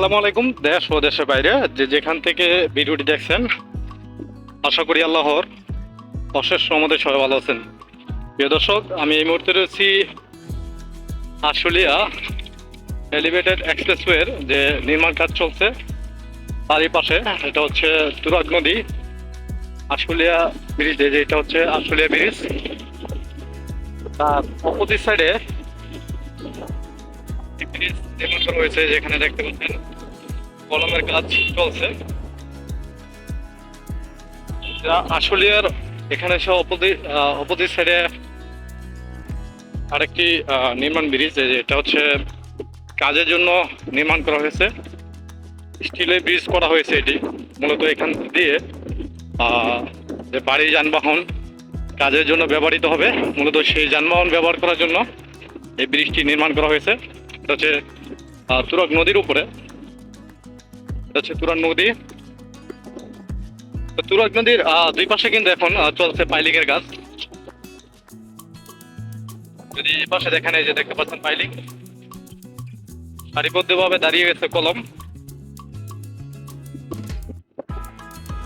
আসসালামু আলাইকুম, দেশ ও দেশের বাইরে। যে যেখান থেকে ভিডিওটি দেখছেন, আশা করি আল্লাহর অশেষ আমাদের সবাই ভালো আছেন। প্রিয় দর্শক, আমি এই মুহূর্তে রয়েছি আশুলিয়া এলিভেটেড এক্সপ্রেসওয়ের যে নির্মাণ কাজ চলছে, তারই পাশে এটা হচ্ছে তুরাগ নদী, আশুলিয়া ব্রিজে, যেটা হচ্ছে আশুলিয়া ব্রিজ। তার অপোজিট সাইডে ব্রিজ নির্মাণ করা হয়েছে যেখানে দেখতে পাচ্ছেন কলমের কাজ চলছে। যা আশুলিয়ার এখানে সে অপোজিট সাইডে আরেকটি নির্মাণ ব্রিজ এটা হচ্ছে কাজের জন্য নির্মাণ করা হয়েছে। স্টিলের ব্রিজ করা হয়েছে এটি, মূলত এখান দিয়ে। যে বাড়ি, যানবাহন কাজের জন্য ব্যবহৃত হবে, মূলত সেই যানবাহন ব্যবহার করার জন্য এই ব্রিজটি নির্মাণ করা হয়েছে। এটা হচ্ছে নদীর উপরে। এটা হচ্ছে নদী। নদীর দুই পাশে কিন্তু এখন চলছে পাইলিং এর কাজ। যদি এই পাশে দেখেন, এই যে দেখতে পাচ্ছেন পাইলিং। দাঁড়িয়ে গেছে কলম।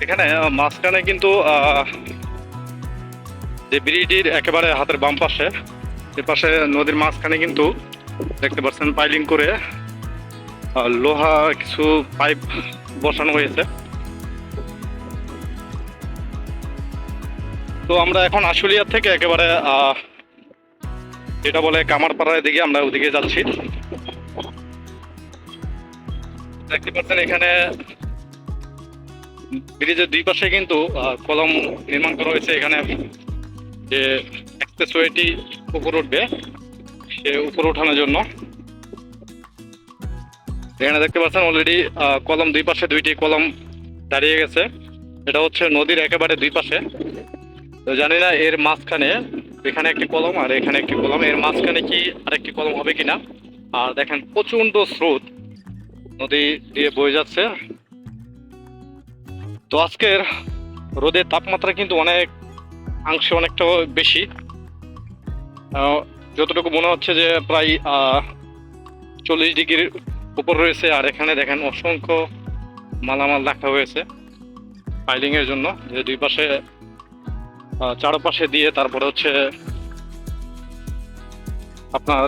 এখানে মাঝখানে কিন্তু যে ব্রিজটির একেবারে হাতের বাম পাশে, এ পাশে নদীর মাঝখানে কিন্তু দেখতে পাচ্ছেন পাইলিং করে লোহা কিছু পাইপ বসানো হয়েছে। তো আমরা এখন আশুলিয়া থেকে একেবারে যেটা বলে কামারপাড়ার দিকে আমরা ওদিকে যাচ্ছি। দেখতে পাচ্ছেন এখানে ব্রিজের দুই পাশে কিন্তু কলম নির্মাণ করা হয়েছে। এখানে যে এক্সপ্রেসওয়েটি উপর উঠবে। সে উপর ওঠানোর জন্য। এখানে দেখতে পাচ্ছেন অলরেডি কলম দুই পাশে, দুইটি কলম দাঁড়িয়ে গেছে। এটা হচ্ছে নদীর একেবারে দুই পাশে। তো জানি না এর মাঝখানে এখানে একটি কলম আর এখানে একটি কলম। এর মাঝখানে কি আরেকটি কলম হবে কিনা? আর দেখেন প্রচণ্ড স্রোত নদী দিয়ে বয়ে যাচ্ছে। তো আজকের রোদের তাপমাত্রা কিন্তু অনেক, অংশে অনেকটা বেশি। যতটুকু মনে হচ্ছে যে প্রায় চল্লিশ ডিগ্রির উপর রয়েছে, আর এখানে দেখেন অসংখ্য মালামাল রাখা হয়েছে ফাইলিং এর জন্য। যে দুই পাশে চারপাশে দিয়ে তারপরে হচ্ছে আপনার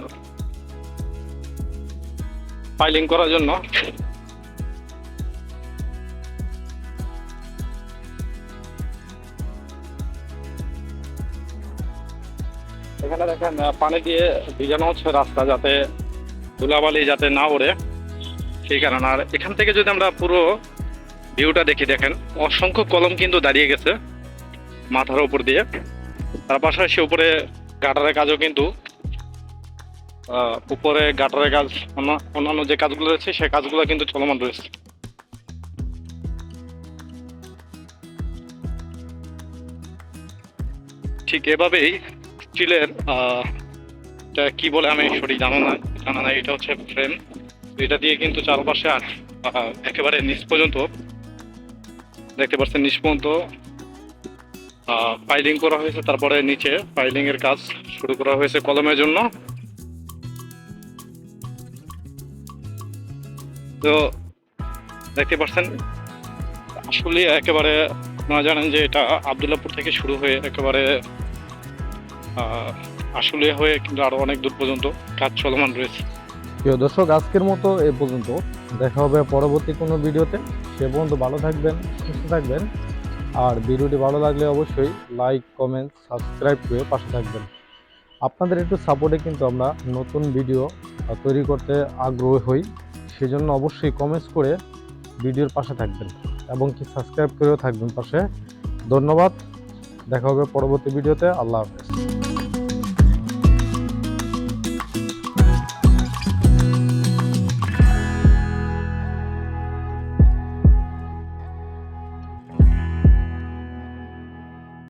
ফাইলিং করার জন্য এখানে দেখেন পানি দিয়ে ভিজানো হচ্ছে রাস্তা যাতে ধুলাবালি যাতে না ওড়ে। সেই কারণে। আর এখান থেকে যদি আমরা পুরো ভিউটা দেখি, দেখেন, অসংখ্য কলম কিন্তু দাঁড়িয়ে গেছে মাথার উপর দিয়ে। তার পাশাপাশি উপরে গাটারের কাজও কিন্তু উপরে গাটারের কাজ, অন্য- অন্যান্য যে কাজগুলো রয়েছে সেই কাজগুলো কিন্তু চলমান রয়েছে। ঠিক এভাবেই স্টিলের এটা কি বলে আমি সঠিক জানা না জানা না এটা হচ্ছে ফ্রেম এটা দিয়ে কিন্তু চারপাশে আর একেবারে নিচ পর্যন্ত, দেখতে পাচ্ছেন নিচ পর্যন্ত পাইলিং করা হয়েছে, তারপরে নিচে পাইলিং এর কাজ শুরু করা হয়েছে কলমের জন্য। তো দেখতে পাচ্ছেন, আসলে একেবারে আপনারা জানেন যে এটা আবদুল্লাপুর থেকে শুরু হয়ে একেবারে আসলে হয়ে কিন্তু আরও অনেক দূর পর্যন্ত কাজ চলমান রয়েছে। প্রিয় দর্শক, আজকের মতো এ পর্যন্ত। দেখা হবে পরবর্তী কোনো ভিডিওতে। সে পর্যন্ত ভালো থাকবেন, সুস্থ থাকবেন। আর ভিডিওটি ভালো লাগলে অবশ্যই লাইক, কমেন্ট, সাবস্ক্রাইব করে পাশে থাকবেন। আপনাদের একটু সাপোর্টে কিন্তু আমরা নতুন ভিডিও তৈরি করতে আগ্রহী হই। সেজন্য অবশ্যই কমেন্টস করে ভিডিওর পাশে থাকবেন এবং কি সাবস্ক্রাইব করেও থাকবেন পাশে। ধন্যবাদ। দেখা হবে পরবর্তী ভিডিওতে। আল্লাহ হাফেজ।